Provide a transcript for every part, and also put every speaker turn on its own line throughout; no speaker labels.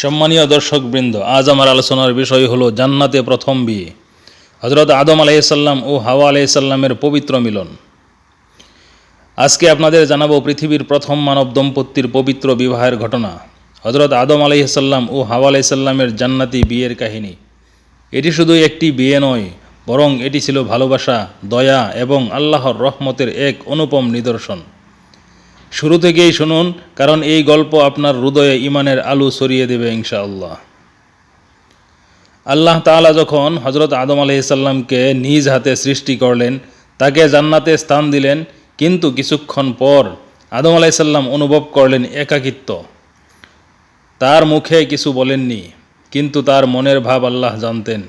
সম্মানীয় দর্শকবৃন্দ, আজ আমার আলোচনার বিষয় হলো জান্নাতে প্রথম বিয়ে। হজরত আদম আলাইসাল্লাম ও হাওয়া আলাইসাল্লামের পবিত্র মিলন। আজকে আপনাদের জানাব পৃথিবীর প্রথম মানব দম্পতির পবিত্র বিবাহের ঘটনা। হজরত আদম আলাইসাল্লাম ও হাওয়া আলাইসাল্লামের জান্নাতি বিয়ের কাহিনী। এটি শুধু একটি বিয়ে নয়, বরং এটি ছিল ভালোবাসা, দয়া এবং আল্লাহর রহমতের এক অনুপম নিদর্শন। শুরু থেকেই শুনুন, কারণ এই গল্প আপনার হৃদয়ে ইমানের আলু ছড়িয়ে দেবে ইনশাআল্লাহ। আল্লাহ তাআলা যখন হজরত আদম আলাইসাল্লামকে নিজ হাতে সৃষ্টি করলেন, তাকে জান্নাতে স্থান দিলেন, কিন্তু কিছুক্ষণ পর আদম আলাইসাল্লাম অনুভব করলেন একাকিত্ব। তার মুখে কিছু বলেননি, কিন্তু তার মনের ভাব আল্লাহ জানতেন।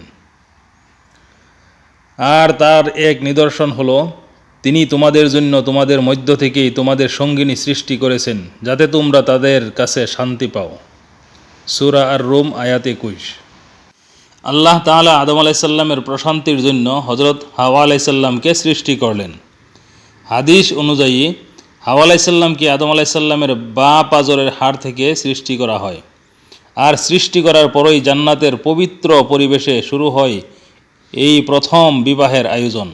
আর তার এক নিদর্শন হলো তিনি তোমাদের জন্য তোমাদের মধ্য থেকেই তোমাদের সঙ্গিনী সৃষ্টি করেছেন, যাতে তোমরা তাদের কাছে শান্তি পাও। সুরা আর রোম আয়াত একুশ। আল্লাহ তাআলা আদম আলাইসাল্লামের প্রশান্তির জন্য হজরত হাওয়া আলাইসাল্লামকে সৃষ্টি করলেন। হাদিস অনুযায়ী, হাওয়া আলাইসাল্লামকে আদম আলাইসাল্লামের বা পাজরের হাড় থেকে সৃষ্টি করা হয়। আর সৃষ্টি করার পরই জান্নাতের পবিত্র পরিবেশে শুরু হয় এই প্রথম বিবাহের আয়োজন।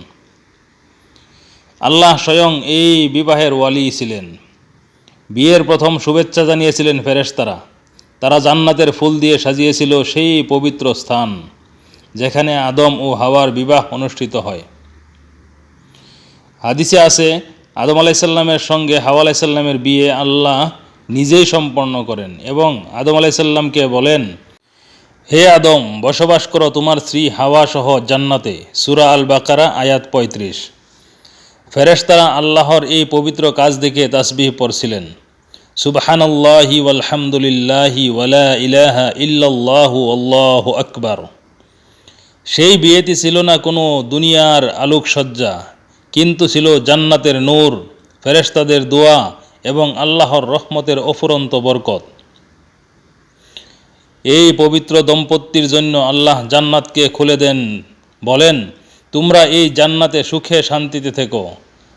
আল্লাহ স্বয়ং এই বিবাহের ওয়ালি ছিলেন। বিয়ের প্রথম শুভেচ্ছা জানিয়েছিলেন ফেরেশতারা। তারা জান্নাতের ফুল দিয়ে সাজিয়েছিল সেই পবিত্র স্থান, যেখানে আদম ও হাওয়ার বিবাহ অনুষ্ঠিত হয়। হাদিসে আছে, আদম আলাইসাল্লামের সঙ্গে হাওয়া আলাইসাল্লামের বিয়ে আল্লাহ নিজেই সম্পন্ন করেন এবং আদম আলাইসাল্লামকে বলেন, হে আদম, বসবাস করো তোমার স্ত্রী হাওয়া সহ জান্নাতে। সুরা আল বাকারা আয়াত পঁয়ত্রিশ। ফেরেশতারা আল্লাহর এই পবিত্র কাজ দেখে তাসবিহ পড়ছিলেন। সুবহানাল্লাহি ওয়ালহামদুলিল্লাহি ওয়ালা ইলাহা ইল্লাল্লাহু আল্লাহু আকবার। সেই বিয়েটি ছিল না কোনো দুনিয়ার আলোকসজ্জা, কিন্তু ছিল জান্নাতের নূর, ফেরেশতাদের দোয়া এবং আল্লাহর রহমতের অফুরন্ত বরকত। এই পবিত্র দম্পতির জন্য আল্লাহ জান্নাতকে খুলে দেন, বলেন তোমরা এই জান্নাতে সুখে শান্তিতে থেকো।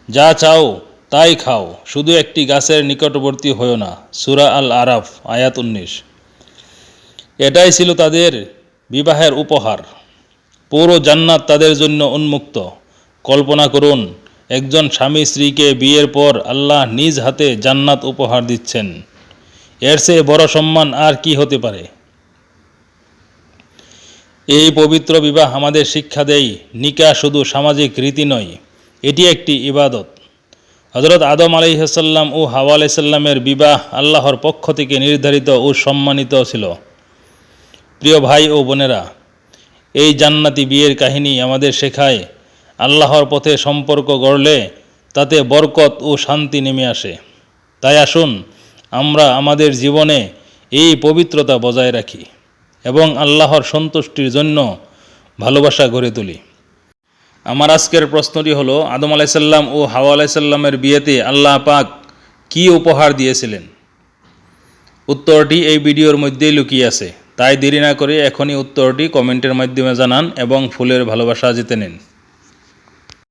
যা চাও, তাই খাও। শুধু একটি গাছের নিকটবর্তী হও না। সুরা আল আরাফ আয়াত উনিশ। এটাই ছিল তাদের বিবাহের উপহার। পুরো জান্নাত তাদের জন্য উন্মুক্ত। কল্পনা করুন, একজন স্বামী স্ত্রীকে বিয়ের পর আল্লাহ নিজ হাতে জান্নাত উপহার দিচ্ছেন। এর চেয়ে বড় সম্মান আর কি হতে পারে? এই পবিত্র বিবাহ আমাদের শিক্ষা দেয়, নিকা শুধু সামাজিক রীতি নয়, এটি একটি ইবাদত। হজরত আদম আলাইসাল্লাম ও হাওয়া আলাইসাল্লামের বিবাহ আল্লাহর পক্ষ থেকে নির্ধারিত ও সম্মানিত ছিল। প্রিয় ভাই ও বোনেরা, এই জান্নাতি বিয়ের কাহিনী আমাদের শেখায়, আল্লাহর পথে সম্পর্ক গড়লে তাতে বরকত ও শান্তি নেমে আসে। তাই আসুন, আমরা আমাদের জীবনে এই পবিত্রতা বজায় রাখি। এবং আল্লাহর সন্তুষ্টির জন্য ভালোবাসা গড়ে তুলি। আমার আজকের প্রশ্নটি হলো, আদম আলাইসাল্লাম ও হাওয়া আলাইসাল্লামের বিয়েতে আল্লাহ পাক কি উপহার দিয়েছিলেন? উত্তরটি এই ভিডিওর মধ্যেই লুকিয়ে আছে। তাই দেরি না করে এখনই উত্তরটি কমেন্টের মাধ্যমে জানান এবং ফুলের ভালোবাসা জিতে নিন।